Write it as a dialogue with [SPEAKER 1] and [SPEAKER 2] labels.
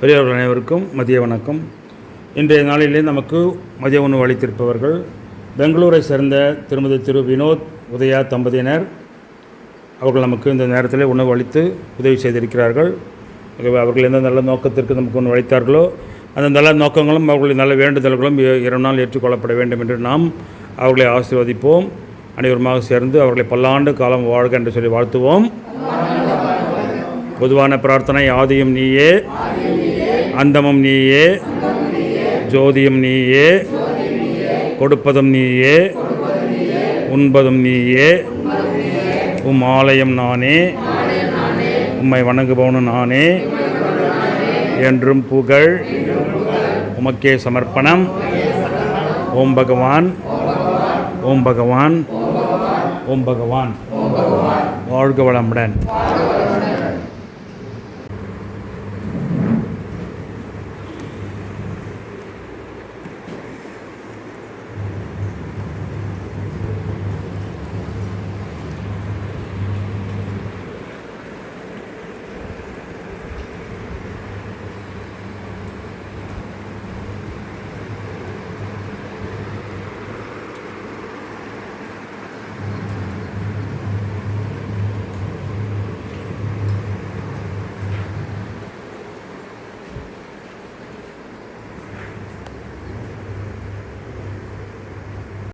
[SPEAKER 1] பெரியவர்கள் அனைவருக்கும் மதிய வணக்கம். இன்றைய நாளிலே நமக்கு மதிய உணவு அளித்திருப்பவர்கள் பெங்களூரை சேர்ந்த திருமதி திரு வினோத் உதயா தம்பதியினர். அவர்கள் நமக்கு இந்த நேரத்தில் உணவு அளித்து உதவி செய்திருக்கிறார்கள். அவர்கள் எந்த நல்ல நோக்கத்திற்கு நமக்கு உணவு அளித்தார்களோ அந்த நல்ல நோக்கங்களும் அவர்களுடைய நல்ல வேண்டுதல்களும் இரண்டு நாள் ஏற்றுக்கொள்ளப்பட வேண்டும் என்று நாம் அவர்களை ஆசீர்வதிப்போம். அனைவருமாக சேர்ந்து அவர்களை பல்லாண்டு காலம் வாழ்க என்று சொல்லி வாழ்த்துவோம். பொதுவான பிரார்த்தனை ஆதியும் நீயே. அந்தமும் நீயே ஜோதியும் நீயே கொடுப்பதும் நீயே உண்பதும் நீயே உம் ஆலயம் நானே உம்மை வணங்குபவனும் நானே என்றும் புகழ் உமக்கே சமர்ப்பணம். ஓம் பகவான் ஓம் பகவான் ஓம் பகவான். வாழ்க வளமுடன்.